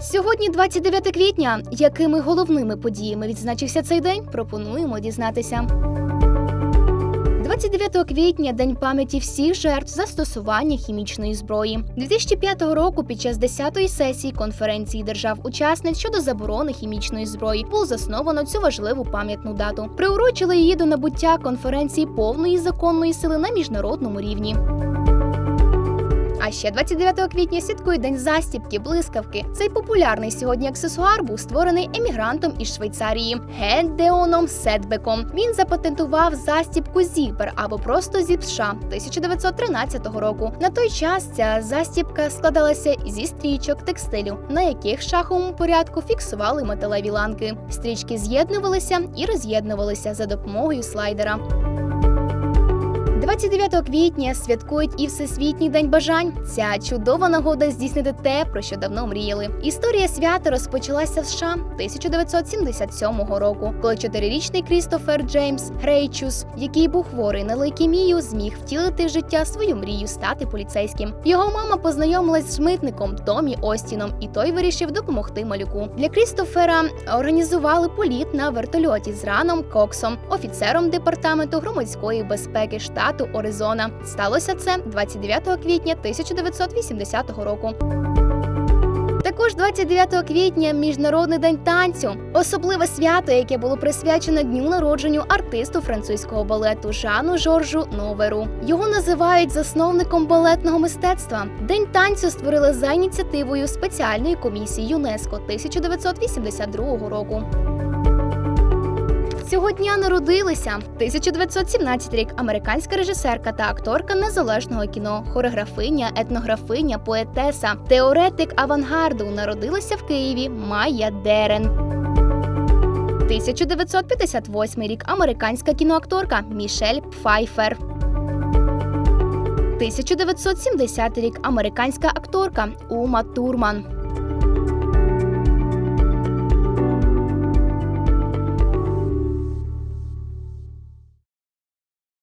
Сьогодні 29 квітня. Якими головними подіями відзначився цей день? Пропонуємо дізнатися. 29 квітня день пам'яті всіх жертв застосування хімічної зброї. 2005 року під час 10-ї сесії конференції держав-учасниць щодо заборони хімічної зброї було засновано цю важливу пам'ятну дату. Приурочили її до набуття конференції повної законної сили на міжнародному рівні. А ще 29 квітня святкує день застібки, блискавки. Цей популярний сьогодні аксесуар був створений емігрантом із Швейцарії Гендеоном Седбеком. Він запатентував застібку Зіпер або просто Зіп США 1913 року. На той час ця застібка складалася зі стрічок текстилю, на яких в шаховому порядку фіксували металеві ланки. Стрічки з'єднувалися і роз'єднувалися за допомогою слайдера. 29 квітня святкують і Всесвітній день бажань. Ця чудова нагода здійснити те, про що давно мріяли. Історія свята розпочалася в США 1977 року, коли чотирирічний Крістофер Джеймс Грейчус, який був хворий на лейкемію, зміг втілити в життя свою мрію стати поліцейським. Його мама познайомилась з митником Томі Остіном, і той вирішив допомогти малюку. Для Крістофера організували політ на вертольоті з Раном Коксом, офіцером департаменту громадської безпеки штату Оризона. Сталося це 29 квітня 1980 року. Також 29 квітня міжнародний день танцю, особливе свято, яке було присвячено дню народженню артисту французького балету Жану Жоржу Новеру. Його називають засновником балетного мистецтва. День танцю створили за ініціативою спеціальної комісії ЮНЕСКО 1982 року. Цього дня народилися 1917 рік американська режисерка та акторка незалежного кіно, хореографиня, етнографиня, поетеса, теоретик авангарду народилася в Києві Майя Дерен. 1958 рік американська кіноакторка Мішель Пфайфер. 1970 рік американська акторка Ума Турман.